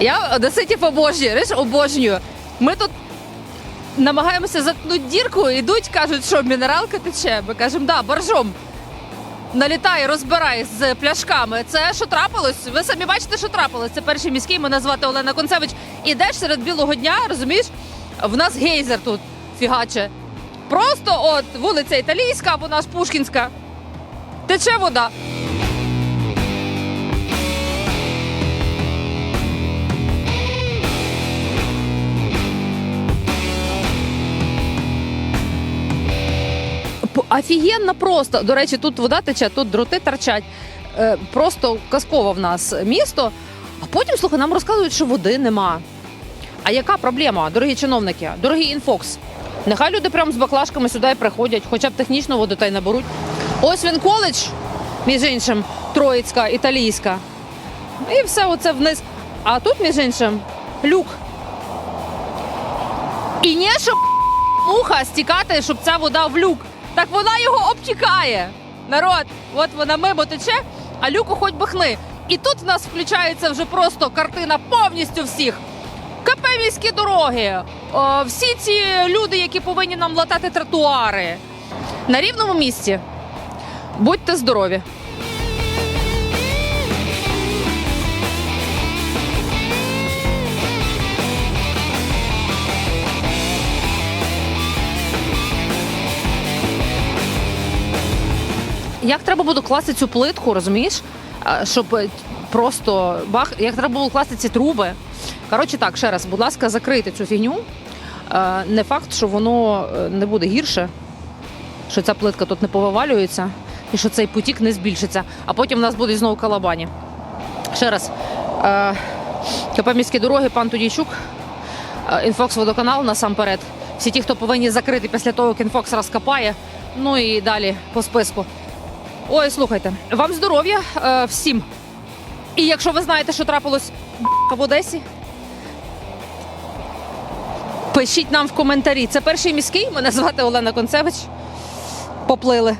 Я одеситів обожнюю, риш, обожнюю. Ми тут намагаємося заткнути дірку, ідуть, кажуть, що мінералка тече. Ми кажемо, да, боржом. Налітає, розбирає з пляшками. Це що трапилось? Ви самі бачите, що трапилось. Це перший міський. Мене звати Олена Концевич. Ідеш серед білого дня, розумієш? В нас гейзер тут фігаче. Просто от вулиця Італійська або наш Пушкінська. Тече вода. Офігенно просто. До речі, тут вода тече, тут дроти торчать. Е, Просто казково в нас місто. А потім, слухай, нам розказують, що води нема. А яка проблема, дорогі чиновники, дорогий інфокс? Нехай люди прямо з баклажками сюди приходять, хоча б технічно воду та й наберуть. Ось він коледж, між іншим, Троїцька, італійська. І все оце вниз. А тут, між іншим, люк. І не щоб муха стікати, щоб ця вода в люк. Так вона його обтікає. Народ, от вона мимо тече, а люку хоч бихни. І тут в нас включається вже просто картина повністю всіх. КП міські дороги, о, всі ці люди, які повинні нам латати тротуари. На рівному місці. Будьте здорові! Як треба буде класти цю плитку, розумієш? Щоб е, просто бах, як треба було класти ці труби. Коротше, так, ще раз, будь ласка, закрийте цю фігню. Е, Не факт, що воно е, не буде гірше, що ця плитка тут не повивалюється і що цей потік не збільшиться, а потім в нас буде знову калабані. Ще раз. КП міські дороги, пан Тодійчук, е, Інфокс водоканал насамперед. Всі ті, хто повинні закрити після того, як інфокс розкопає. Ну і далі по списку. Ой, слухайте, вам здоров'я е, всім. І якщо ви знаєте, що трапилось в Одесі, пишіть нам в коментарі. Це перший міський. Мене звати Олена Концевич. Поплили.